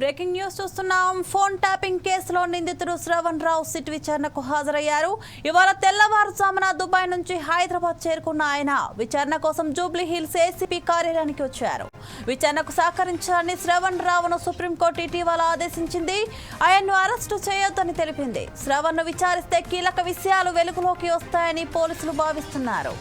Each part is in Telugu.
బ్రేకింగ్ న్యూస్ చూస్తున్నాం. ఫోన్ ట్యాపింగ్ కేసులో నిందితుడు శ్రవణ్ రావు సిట్ విచారణకు హాజరయ్యారు. ఇవాళ తెల్లవారుజామున దుబాయ్ నుంచి హైదరాబాద్ చేరుకున్న ఆయన విచారణ కోసం జూబ్లీ హిల్స్ ఏసీపీ కార్యాలయానికి వచ్చారు. విచారణకు సహకరించాలని శ్రవణ్ రావును సుప్రీంకోర్టు ఇటీవల ఆదేశించింది. ఆయన్ను అరెస్టు చేయొద్దని తెలిపింది. శ్రవణ్ను విచారిస్తే కీలక విషయాలు వెలుగులోకి వస్తాయని పోలీసులు భావిస్తున్నారు.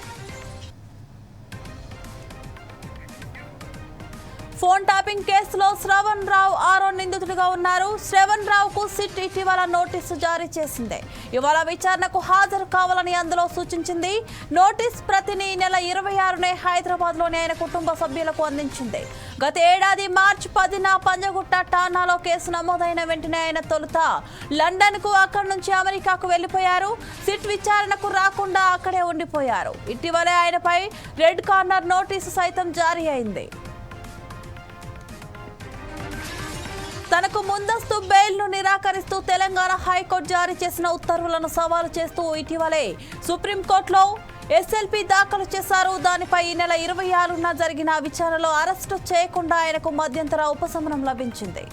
ఫోన్ టాపింగ్ కేసులో శ్రవణ్ రావు ఆరో నిందితుడిగా ఉన్నారు. శ్రవణ్ రావుకు సిట్ ఇటీవల నోటీసు జారీ చేసింది. ఇవాళ విచారణకు హాజరు కావాలని అందులో సూచించింది. నోటీస్ ప్రతిని ఈ నెల ఇరవై ఆరునే హైదరాబాద్లోని ఆయన కుటుంబ సభ్యులకు అందించింది. గత ఏడాది మార్చి పదిన పంజగుట్ట ఠానాలో కేసు నమోదైన వెంటనే ఆయన తొలుత లండన్కు అక్కడి నుంచి అమెరికాకు వెళ్ళిపోయారు సిట్ విచారణకు రాకుండా అక్కడే ఉండిపోయారు. ఇటీవలే ఆయనపై రెడ్ కార్నర్ నోటీసు సైతం జారీ అయింది. తనకు ముందస్తు బెయిల్ను నిరాకరిస్తూ తెలంగాణ హైకోర్టు జారీ చేసిన ఉత్తర్వులను సవాలు చేస్తూ ఇటీవలే సుప్రీంకోర్టులో ఎస్ఎల్పి దాఖలు చేశారు. దానిపై ఈ నెల ఇరవై ఆరున జరిగిన విచారణలో అరెస్టు చేయకుండా ఆయనకు మధ్యంతర ఉపశమనం లభించింది.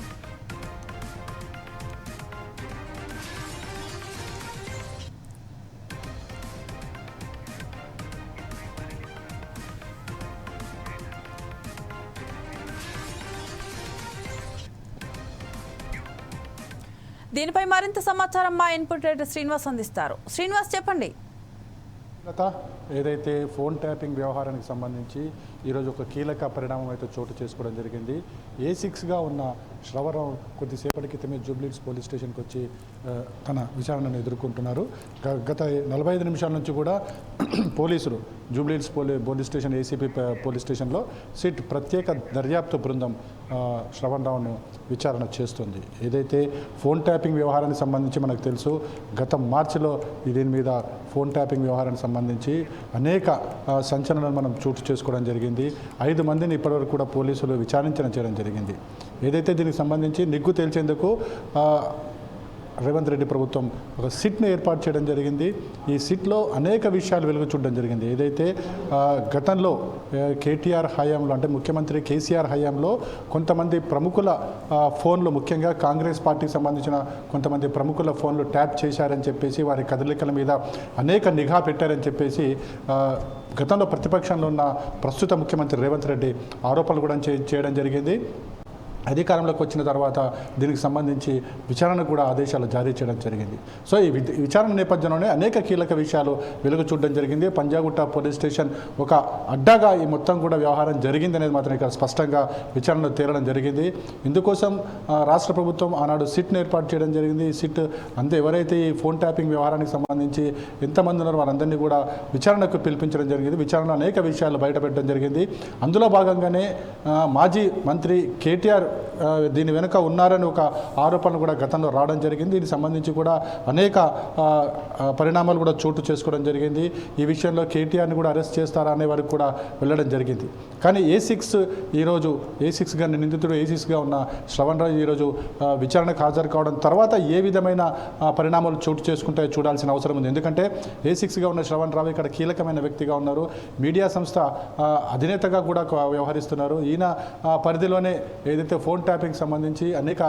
దీనిపై మరింత సమాచారం మా ఇన్పుట్ రేటర్ శ్రీనివాస్ అందిస్తారు. శ్రీనివాస్ చెప్పండి. ఏదైతే ఫోన్ ట్యాపింగ్ వ్యవహారానికి సంబంధించి ఈరోజు ఒక కీలక పరిణామం అయితే చోటు చేసుకోవడం జరిగింది. ఏ సిక్స్గా ఉన్న శ్రవరం కొద్దిసేపటి క్రితమే జూబ్లీస్ పోలీస్ స్టేషన్కి వచ్చి తన విచారణను ఎదుర్కొంటున్నారు. గత నలభై ఐదు నిమిషాల నుంచి కూడా పోలీసులు జూబ్లీస్ పోలీ పోలీస్ స్టేషన్ ఏసీపీ పోలీస్ స్టేషన్లో సిట్ ప్రత్యేక దర్యాప్తు బృందం శ్రవణ్ రావును విచారణ చేస్తుంది. ఏదైతే ఫోన్ ట్యాపింగ్ వ్యవహారానికి సంబంధించి మనకు తెలుసు గత మార్చిలో దీని మీద ఫోన్ ట్యాపింగ్ వ్యవహారానికి సంబంధించి అనేక సంచలనాలు మనం చోటు చేసుకోవడం జరిగింది. ఐదు మందిని ఇప్పటివరకు కూడా పోలీసులు విచారించడం చేయడం జరిగింది. ఏదైతే దీనికి సంబంధించి నిగ్గు తేల్చేందుకు రేవంత్ రెడ్డి ప్రభుత్వం ఒక సిట్ను ఏర్పాటు చేయడం జరిగింది. ఈ సిట్లో అనేక విషయాలు వెలుగు చూడడం జరిగింది. ఏదైతే గతంలో కేటీఆర్ హయాంలో అంటే ముఖ్యమంత్రి కేసీఆర్ హయాంలో కొంతమంది ప్రముఖుల ఫోన్లు ముఖ్యంగా కాంగ్రెస్ పార్టీకి సంబంధించిన కొంతమంది ప్రముఖుల ఫోన్లు ట్యాప్ చేశారని చెప్పేసి వారి కదలికల మీద అనేక నిఘా పెట్టారని చెప్పేసి గతంలో ప్రతిపక్షంలో ఉన్న ప్రస్తుత ముఖ్యమంత్రి రేవంత్ రెడ్డి ఆరోపణలు కూడా చే- చేయడం జరిగింది. అధికారంలోకి వచ్చిన తర్వాత దీనికి సంబంధించి విచారణ కూడా ఆదేశాలు జారీ చేయడం జరిగింది. సో ఈ విచారణ నేపథ్యంలోనే అనేక కీలక విషయాలు వెలుగు చూడడం జరిగింది. పంజాగుట్ట పోలీస్ స్టేషన్ ఒక అడ్డాగా ఈ మొత్తం కూడా వ్యవహారం జరిగింది అనేది మాత్రం ఇక్కడ స్పష్టంగా విచారణలో తేలడం జరిగింది. ఇందుకోసం రాష్ట్ర ప్రభుత్వం ఆనాడు సిట్ను ఏర్పాటు చేయడం జరిగింది. సిట్ అంతే ఎవరైతే ఈ ఫోన్ ట్యాపింగ్ వ్యవహారానికి సంబంధించి ఎంతమంది ఉన్నారో వారందరినీ కూడా విచారణకు పిలిపించడం జరిగింది. విచారణలో అనేక విషయాలు బయటపెట్టడం జరిగింది. అందులో భాగంగానే మాజీ మంత్రి కేటీఆర్ దీని వెనుక ఉన్నారని ఒక ఆరోపణ కూడా గతంలో రావడం జరిగింది. దీనికి సంబంధించి కూడా అనేక పరిణామాలు కూడా చోటు చేసుకోవడం జరిగింది. ఈ విషయంలో కేటీఆర్ని కూడా అరెస్ట్ చేస్తారా అనే వరకు కూడా వెళ్ళడం జరిగింది. కానీ ఏ సిక్స్ ఈరోజు ఏ సిక్స్గా నిందితుడు ఏ సిక్స్గా ఉన్న శ్రవణ్ రాజు ఈరోజు విచారణకు హాజరు కావడం తర్వాత ఏ విధమైన పరిణామాలు చోటు చేసుకుంటాయో చూడాల్సిన అవసరం ఉంది. ఎందుకంటే ఏ సిక్స్గా ఉన్న శ్రవణ్ రావు ఇక్కడ కీలకమైన వ్యక్తిగా ఉన్నారు. మీడియా సంస్థ అధినేతగా కూడా వ్యవహరిస్తున్నారు. ఈయన పరిధిలోనే ఏదైతే ఫోన్ ట్యాపింగ్ సంబంధించి అనేక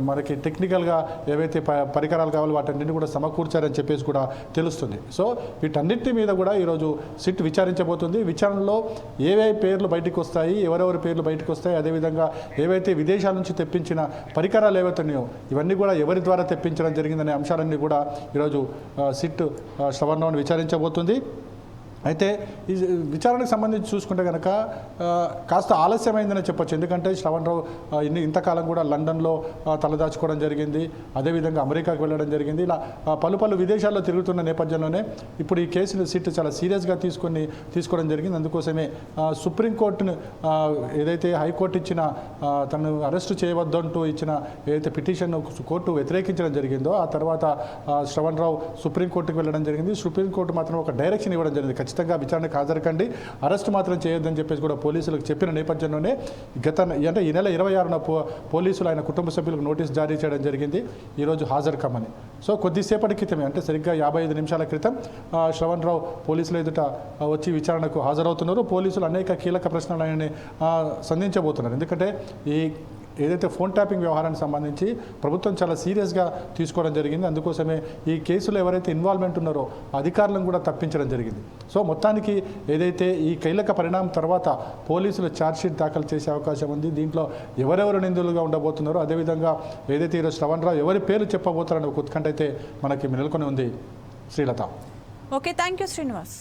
మనకి టెక్నికల్గా ఏవైతే ప- పరికరాలు కావాలో వాటన్నింటినీ కూడా సమకూర్చారని చెప్పేసి కూడా తెలుస్తుంది. సో వీటన్నిటి మీద కూడా ఈరోజు సిట్ విచారించబోతుంది. విచారణలో ఏవే పేర్లు బయటకు వస్తాయి ఎవరెవరి పేర్లు బయటకు వస్తాయి అదేవిధంగా ఏవైతే విదేశాల నుంచి తెప్పించిన పరికరాలు ఏవైతున్నాయో ఇవన్నీ కూడా ఎవరి ద్వారా తెప్పించడం జరిగిందనే అంశాలన్నీ కూడా ఈరోజు సిట్ ఆ, విచారించబోతుంది. అయితే ఈ విచారణకు సంబంధించి చూసుకుంటే కనుక కాస్త ఆలస్యమైందని చెప్పొచ్చు. ఎందుకంటే శ్రవణ్ రావు ఇన్ని ఇంతకాలం కూడా లండన్లో తలదాచుకోవడం జరిగింది. అదేవిధంగా అమెరికాకు వెళ్ళడం జరిగింది. ఇలా పలు పలు విదేశాల్లో తిరుగుతున్న నేపథ్యంలోనే ఇప్పుడు ఈ కేసును సిట్ చాలా సీరియస్గా తీసుకొని తీసుకోవడం జరిగింది. అందుకోసమే సుప్రీంకోర్టును ఏదైతే హైకోర్టు ఇచ్చిన తను తనను అరెస్టు చేయవద్దంటూ ఇచ్చిన ఏదైతే పిటిషన్ కోర్టు వ్యతిరేకించడం జరిగిందో ఆ తర్వాత శ్రవణ్ రావు సుప్రీంకోర్టుకు వెళ్ళడం జరిగింది. సుప్రీంకోర్టు మాత్రం ఒక డైరెక్షన్ ఇవ్వడం జరిగింది ఖచ్చితంగా విచారణకు హాజరుకండి. అరెస్ట్ మాత్రం చేయొద్దని చెప్పేసి కూడా పోలీసులకు చెప్పిన నేపథ్యంలోనే గత అంటే ఈ నెల ఇరవై ఆరున పో పోలీసులు ఆయన కుటుంబ సభ్యులకు నోటీస్ జారీ చేయడం జరిగింది. ఈరోజు హాజరు కమ్మని సో కొద్దిసేపటి క్రితమే అంటే సరిగ్గా యాభై ఐదు నిమిషాల క్రితం శ్రవణ్ రావు పోలీసుల ఎదుట వచ్చి విచారణకు హాజరవుతున్నారు. పోలీసులు అనేక కీలక ప్రశ్నలు ఆయన్ని సంధించబోతున్నారు. ఎందుకంటే ఈ ఏదైతే ఫోన్ ట్యాపింగ్ వ్యవహారానికి సంబంధించి ప్రభుత్వం చాలా సీరియస్గా తీసుకోవడం జరిగింది. అందుకోసమే ఈ కేసులో ఎవరైతే ఇన్వాల్వ్మెంట్ ఉన్నారో అధికారులను కూడా తప్పించడం జరిగింది. సో మొత్తానికి ఏదైతే ఈ కీలక పరిణామం తర్వాత పోలీసులు ఛార్జ్షీట్ దాఖలు చేసే అవకాశం ఉంది. దీంట్లో ఎవరెవరు నిందితులుగా ఉండబోతున్నారో అదేవిధంగా ఏదైతే ఈరోజు శ్రవణ్ రావు ఎవరి పేరు చెప్పబోతారనే ఒక ఉత్కంఠ అయితే మనకి నెలకొని ఉంది. Srilatha. Okay thank you Srinivas.